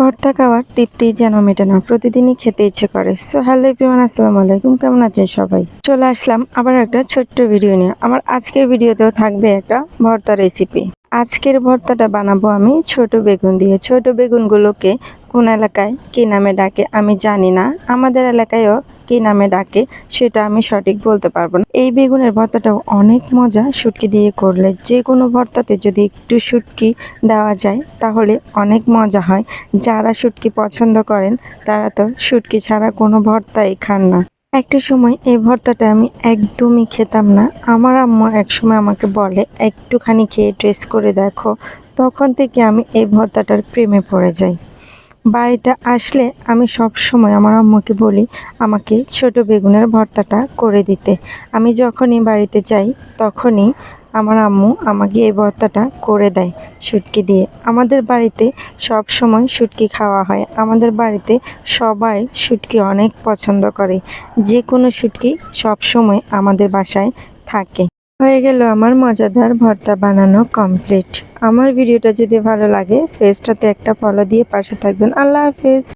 ভর্তা খাওয়ার তৃপ্তি যেন মেটে না প্রতিদিনই খেতে ইচ্ছে করে। সো হ্যালো এভরিওয়ান আসসালামু আলাইকুম, কেমন আছেন সবাই? চলে আসলাম আবার একটা ছোট্ট ভিডিও নিয়ে। আমার আজকের ভিডিওতেও থাকবে একটা ভর্তা রেসিপি আজকের ভর্তাটা বানাবো আমি ছোট বেগুন দিয়ে। ছোট বেগুনগুলোকে কোন এলাকায়, কী নামে ডাকে আমি জানি না। আমাদের এলাকায়ও কী নামে ডাকে, সেটা আমি সঠিক বলতে পারব না। এই বেগুনের ভর্তাটাও অনেক মজা। শুটকি দিয়ে করলে যে কোনো ভর্তাতে যদি একটু শুটকি দেওয়া যায়, তাহলে অনেক মজা হয়। যারা শুটকি পছন্দ করেন, তারা তো শুটকি ছাড়া কোনো ভর্তাই খান না। একটা সময় এই ভর্তাটা আমি একদমই খেতাম না। আমার আম্মু একসময় আমাকে বলে, একটুখানি খেয়ে টেস্ট করে দেখো। তখন থেকে আমি এই ভর্তাটার প্রেমে পড়ে যাই। বাড়িতে আসলে আমি সব সময় আমার আম্মুকে বলি, আমাকে ছোট বেগুনের ভর্তাটা করে দিতে। আমি যখনই বাড়িতে যাই, তখনই আমার আম্মু আমাকে এই ভর্তাটা করে দেয় শুটকি দিয়ে। আমাদের বাড়িতে সব সময় শুটকি খাওয়া হয়। আমাদের বাড়িতে সবাই শুটকি অনেক পছন্দ করে। যে কোনো শুটকি সব সময় আমাদের বাসায় থাকে। হয়ে গেল আমার মজাদার ভর্তা বানানো কমপ্লিট আমার ভিডিওটা যদি ভালো লাগে পেজটাতে একটা ফলো দিয়ে পাশে থাকবেন। আল্লাহ হাফেজ।